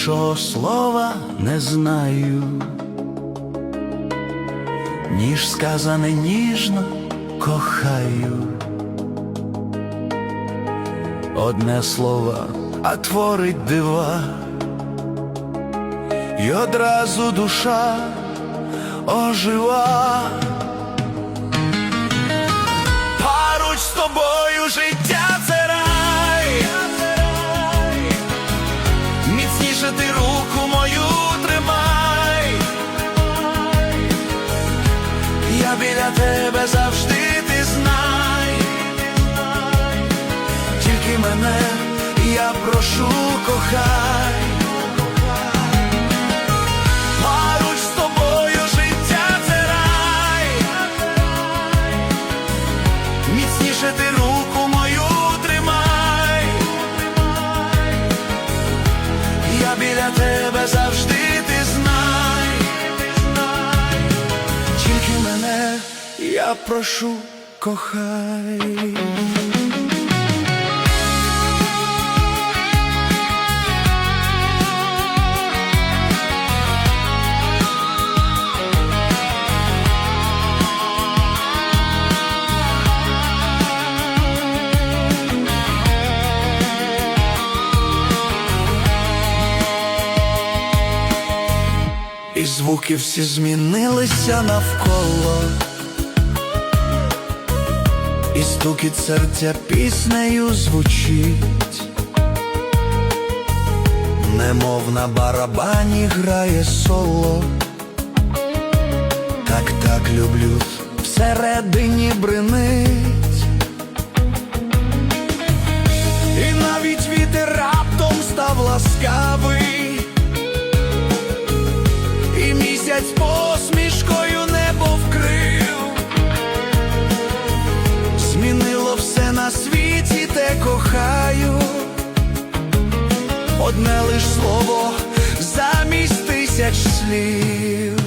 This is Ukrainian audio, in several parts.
іншого слова не знаю, ніж сказане ніжно кохаю. Одне слово, а творить дива, й одразу душа ожива. Руку мою тримай, я біля тебе завжди ти знай, тільки мене я прошу кохай. Біля тебе завжди ти знай, тільки мене я прошу кохай. І звуки всі змінилися навколо, і стукіт серця піснею звучить, немов на барабані грає соло, так так люблю, всередині бринить, лиш слово замість тисяч слів.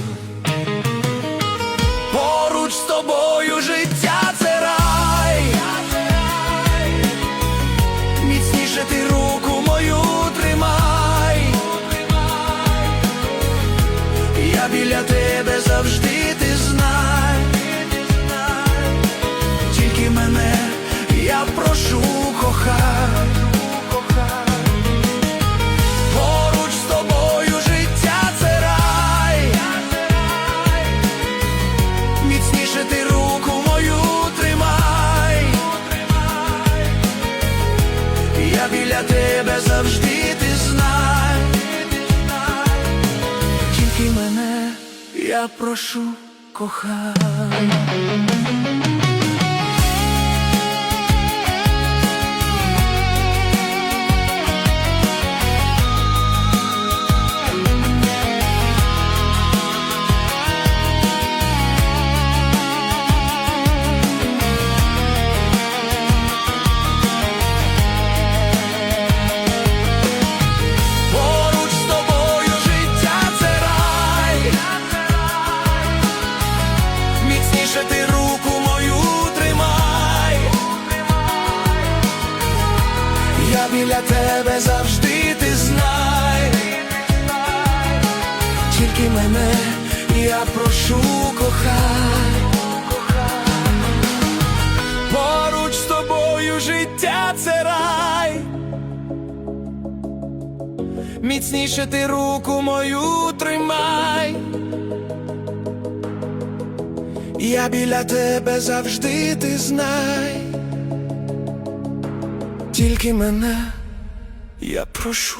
Я прошу кохай. Біля тебе завжди ти знай, тільки мене я прошу кохай. Поруч з тобою життя це рай. Міцніше ти руку мою тримай. Я біля тебе завжди ти знай. Тільки мене я прошу